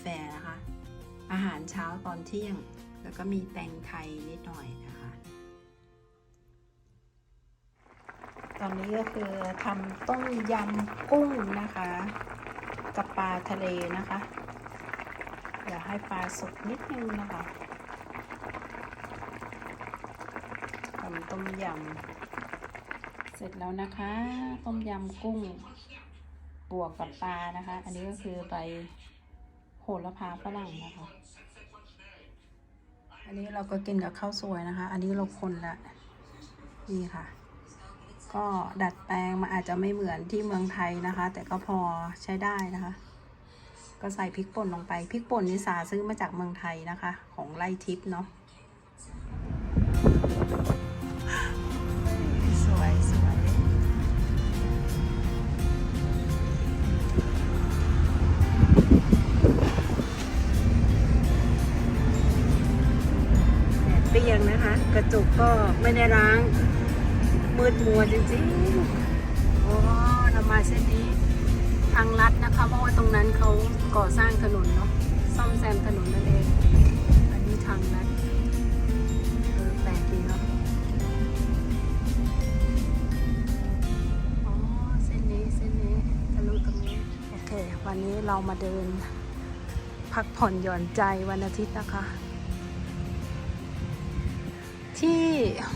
แฟนะคะ อาหารเช้าตอนเที่ยง แล้วก็มีแตงไทยนิดหน่อยนะคะ ตอนนี้ก็คือทำต้มยำกุ้งนะคะ กับปลาทะเลนะคะอยากให้ปลาสุกนิดนึงนะคะทำต้มยำเสร็จแล้วนะคะ ต้มยำกุ้งบวกกับปลานะคะ อันนี้ก็คือใบ โหระพาฝรั่งนะคะ อันนี้เราก็กินกับข้าวสวยนะคะ อันนี้เราคนละนี่ค่ะ ก็ดัดแปลงมาอาจจะไม่เหมือนที่เมืองไทยนะคะ แต่ก็พอใช้ได้นะคะ ก็ใส่พริกป่นลงไป พริกป่นนี่สาซื้อมาจากเมืองไทยนะคะ ของไล่ทิพย์เนาะ ไม่ได้ล้าง มืดมัวจริงๆโอ้เรามาเส้นนี้ทางลัดนะคะ เพราะว่าตรงนั้นเขาก่อสร้างถนนเนาะซ่อมแซมถนนนั่นเอง อันนี้ทางลัดเออแปลกดีเนาะอ๋อเส้นนี้เส้นนี้ทะลุตรงนี้โอเค วันนี้เรามาเดิน พักผ่อนหย่อนใจวันอาทิตย์นะคะ ที่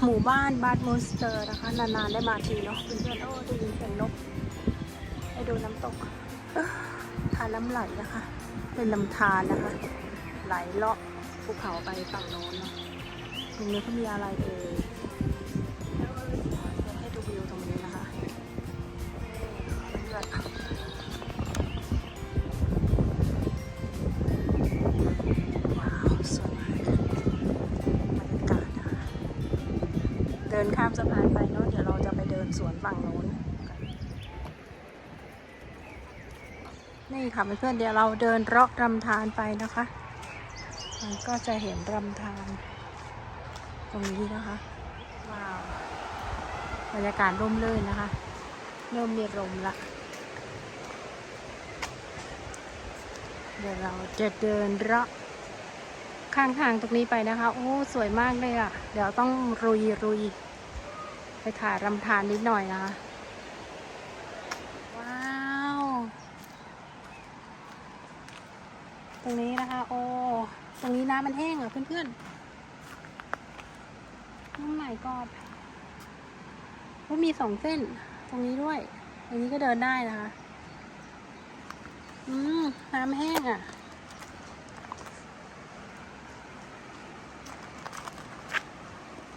หมู่บ้านบาดมอนสเตอร์นะคะ นานๆได้มาทีเนาะเพื่อนๆโอ้ดูเสียงนกได้ดูน้ำตกทานน้ำไหลนะคะ เป็นลำธารนะคะ ไหลเลาะภูเขาไปฝั่งโน้นเนาะตรงนี้เขามีอะไรเอ่ย นี่ค่ะเพื่อนๆเดี๋ยวเราเดินเลาะรำธารไปนะคะ มันก็จะเห็นรำธารตรงนี้นะคะว้าวบรรยากาศร่มรื่นนะคะ เริ่มมีลมละเดี๋ยวเราจะเดินเลาะข้างทางตรงนี้ไปนะคะ โอ้สวยมากเลยอะ่ะ เดี๋ยวต้องรุยรุยไปถ่ายรำธารนิดหน่อยนะคะ ว้าว ตรงนี้นะคะ โอ้ตรงนี้น้ำมันแห้งอะเพื่อนๆน้ำไหนกอดว่ามีสองเส้น ตรงนี้ด้วยตรงนี้ก็เดินได้นะคะ อืมน้ำแห้งอะ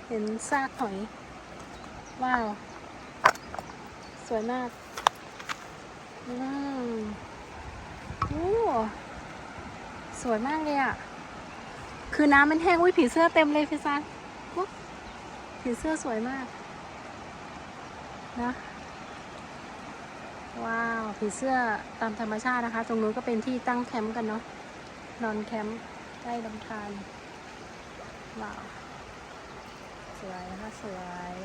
เห็นซากหอย ว้าว สวยมาก อืมโอ้ สวยมากเลยอะ่ะ คือน้ำมันแห้งอุ้ยผีเสื้อเต็มเลยพี่ซันผีเสื้อสวยมาก นะ ว้าวผีเสื้อตามธรรมชาตินะคะ ตรงนู้นก็เป็นที่ตั้งแคมป์กันเนาะ นอนแคมป์ใกล้ลำธารว้าว สวยนะคะสวย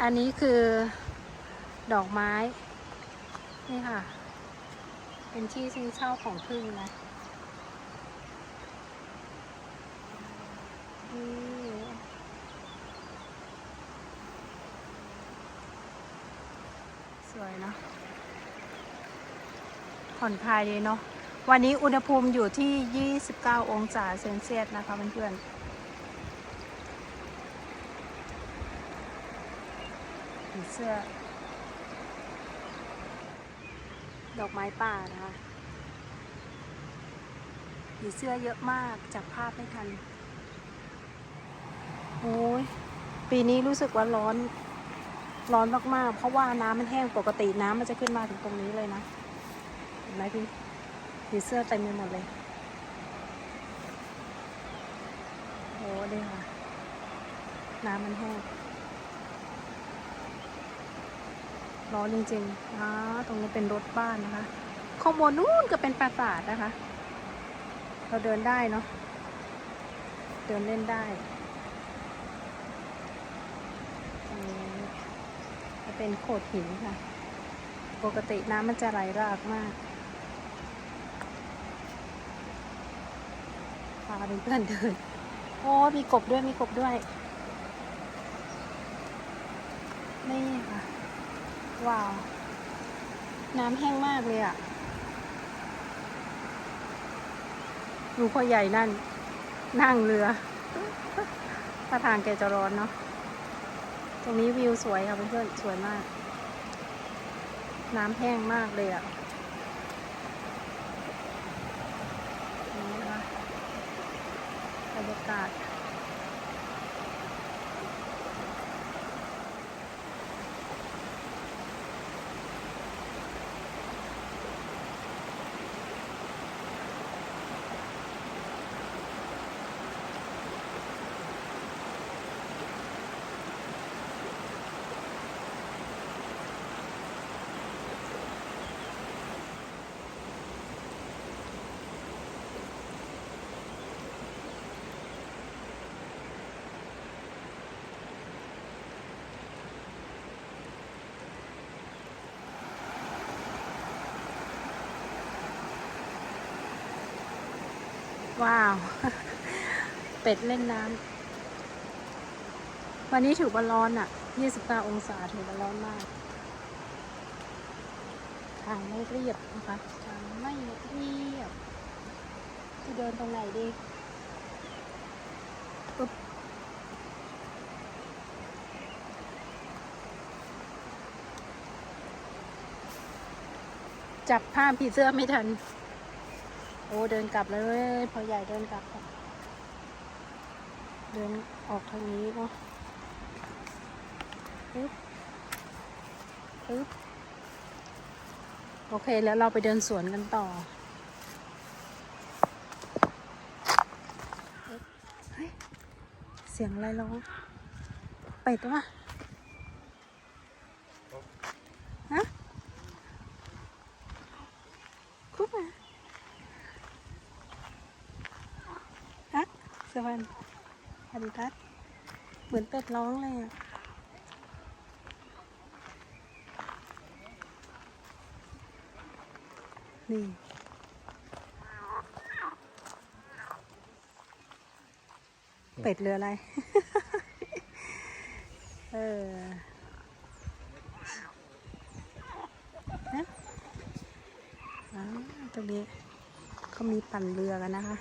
อันนี้คือดอกไม้ นี่ค่ะ เป็นที่ซึ่งเช่าของพึ่งนะ สวยเนาะผ่อนคลายดีเนาะวันนี้อุณหภูมิอยู่ที่ 29 องศาเซนเซียสนะคะเพื่อนๆผีเสื้อ ดอกไม้ป่านะคะผีเสื้อเยอะมากจับภาพไม่ทัน โอ้ยปีนี้รู้สึกว่าร้อน ร้อนมากๆ เพราะว่าน้ำมันแห้งปกติน้ำมันจะขึ้นมาถึงตรงนี้เลยนะ เห็นไหมพี่ผีเสื้อเต็มไปหมดเลยโอ้ดีค่ะ น้ำมันแห้งร้อนจริงๆอ่าตรงนี้เป็นรถบ้านนะคะ ข้างบนนู้นก็เป็นปราสาทนะคะ เราเดินได้เนาะ เดินเล่นได้ตรงนี้ จะเป็นโขดหินค่ะ ปกติน้ำมันจะไหลรากมากาเพื่อนเดินโอ้มีกบด้วยมีกบด้วย นี่ค่ะ ว้าว น้ำแห้งมากเลยอะ่ะดูพ่อใหญ่นั่น นั่งเรือถ้าทางแกจะร้อนเนาะ ตรงนี้วิวสวยค่ะเพื่อนๆสวยมาก น้ำแห้งมากเลยอะ่ะนี่นะคะบรรยากาศ ว้าว เป็ดเล่นน้ำวันนี้ถือว่าร้อนอะ29องศาถือว่าร้อนมาก ทางไม่เรียบนะคะทางไม่เรียบ จะเดินตรงไหนดีอุ๊บจับผ้าผีเสื้อไม่ทัน อ้เดินกลับเลยพอใหญ่เดินกลับ เดินออกทางนี้เนาะปึ๊บปึ๊บโอเคแล้วเราไปเดินสวนกันต่อเฮ้ยเสียงอะไรร้องเป็ดวะฮะคุกมา ฮัก สวัสดีสวัสดีครับเหมือนเป็ดร้องเลยอะนี่เป็ดเรืออะไร เออฮะตรงนี้เขามีปั่นเรือกันนะคะ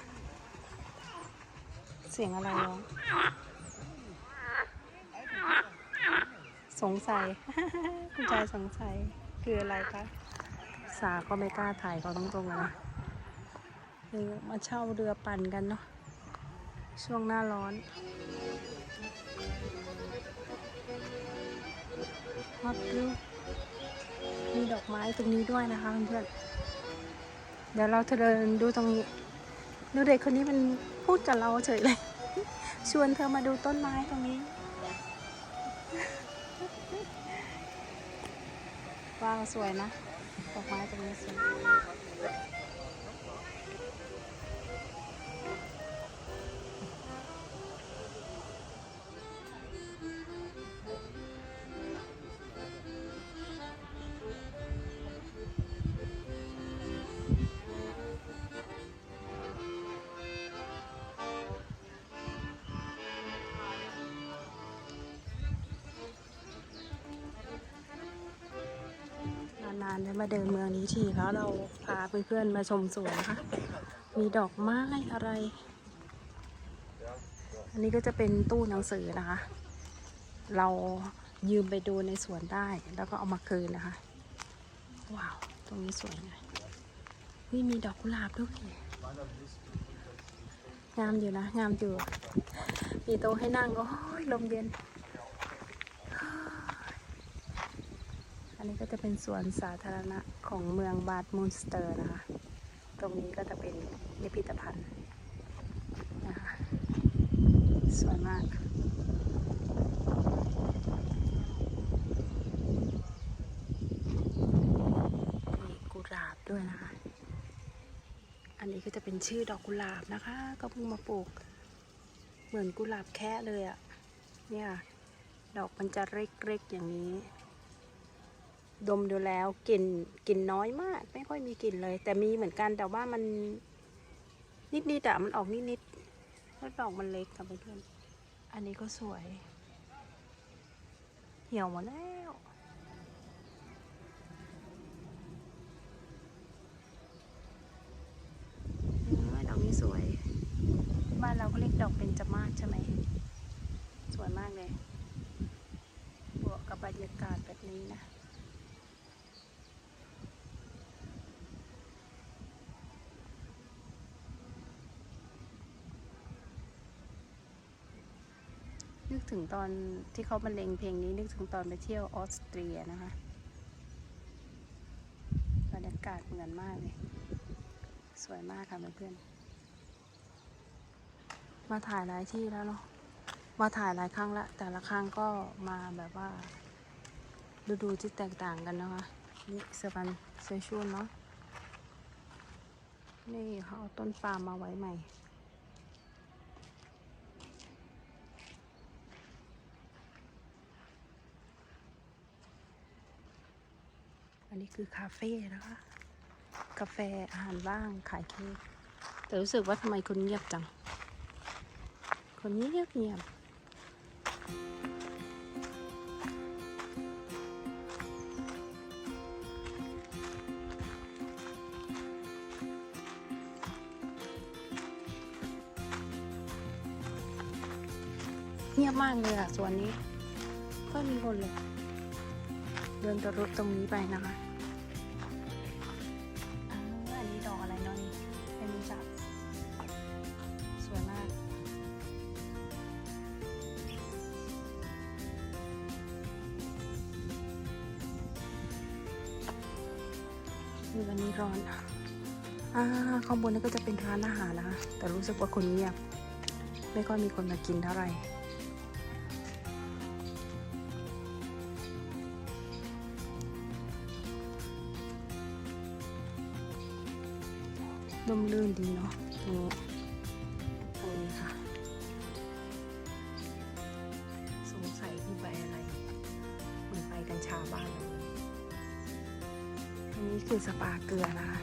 เสียงอะไรร้องสงสัย คุณชายสงสัย คืออะไรคะ สาก็ไม่กล้าถ่ายเขาตรงๆเลยนะคือมาเช่าเรือปั่นกันเนาะ ช่วงหน้าร้อนมักดูมีดอกไม้ตรงนี้ด้วยนะคะเพื่อนเดี๋ยวเราเดินดูตรงนี้ดูเด็กคนนี้มัน พูดกับเราเฉยเลย ชวนเธอมาดูต้นไม้ตรงนี้ ว้าว สวยนะดอกไม้ตรงนี้สวย ได้มาเดินเมืองนี้ทีแล้วเราพาเพื่อนๆมาชมสวนนะคะ มีดอกไม้อะไร อันนี้ก็จะเป็นตู้หนังสือนะคะ เรายืมไปดูในสวนได้แล้วก็เอามาคืนนะคะ ว้าว ตรงนี้สวยนะนี่มีดอกกุหลาบด้วยงามอยู่นะ งามอยู่ มีโต๊ะให้นั่ง โอ้ยลมเย็น อันนี้ก็จะเป็นสวนสาธารณะของเมืองบาดมูนสเตอร์นะคะ ตรงนี้ก็จะเป็นพิพิธภัณฑ์นะคะสวยมากมีกุหลาบด้วยนะคะ อันนี้ก็จะเป็นชื่อดอกกุหลาบนะคะ ก็เพิ่งมาปลูก เหมือนกุหลาบแค่เลยอะ่ะ เนี่ย ดอกมันจะเล็กๆอย่างนี้ ดมดูแล้วกลิ่นกลิ่นน้อยมาก ไม่ค่อยมีกลิ่นเลย แต่มีเหมือนกันแต่ว่ามัน นิดๆอะมันออกนิดๆแล้วดอกมันเล็กค่ะเพื่อนๆอันนี้ก็สวย เหี่ยวหมดแล้วอืมดอกนี้สวย บ้านเราก็เรียกดอกเบญจมาศใช่ไหม สวยมากเลยบวกกับบรรยากาศแบบนี้นะ ถึงตอนที่เขาบรรเลงเพลงนี้นึกถึงตอนไปเที่ยวออสเตรียนะคะบรรยากาศเหมือนมากเลย สวยมากค่ะเพื่อนๆมาถ่ายหลายที่แล้วเนาะมาถ่ายหลายครั้งละ แต่ละครั้งก็มาแบบว่าฤดูที่แตกต่างกันนะคะนี่สปันเซชูนเนาะนี่เขาเอาต้นปาล์มมาไว้ใหม่ อันนี้คือคาเฟ่นะคะ กาแฟอาหารว่างขายเค้กแต่รู้สึกว่าทำไมคนเงียบจัง คนเงียบเงียบเงียบมากเลยอะสวนนี้ ก็มีคนเลย เดินตรถตรงนี้ไปนะคะ ร้อนอ่าข้างบนนี่ก็จะเป็นร้านอาหารนะคะ แต่รู้สึกว่าคนเงียบ ไม่ค่อยมีคนมากินเท่าไหร่ร่มรื่นดีเนาะตรงนี้ตรงนี้ค่ะ สงสัยคือใบอะไร เหมือนใบกัญชาบ้านเราเลยอัน นี้คือสปาเกลือนะคะ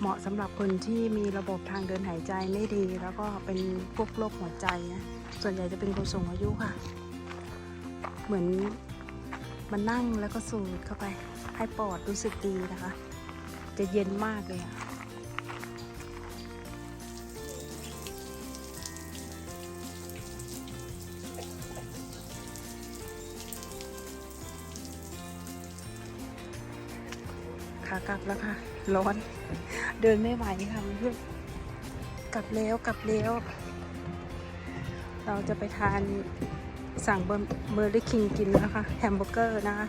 เหมาะสำหรับคนที่มีระบบทางเดินหายใจไม่ดี แล้วก็เป็นพวกโรคหัวใจนะส่วนใหญ่จะเป็นคนสูงอายุค่ะ เหมือนมันนั่งแล้วก็สูดเข้าไป ให้ปอดรู้สึกดีนะคะ จะเย็นมากเลยอะ ขากลับแล้วค่ะ ร้อน เดินไม่ไหวค่ะเพื่อนกลับแล้วกลับแล้ว เราจะไปทานสั่งเบอร์เบอร์รี่คิงกินนะคะแฮมเบอร์เกอร์นะคะ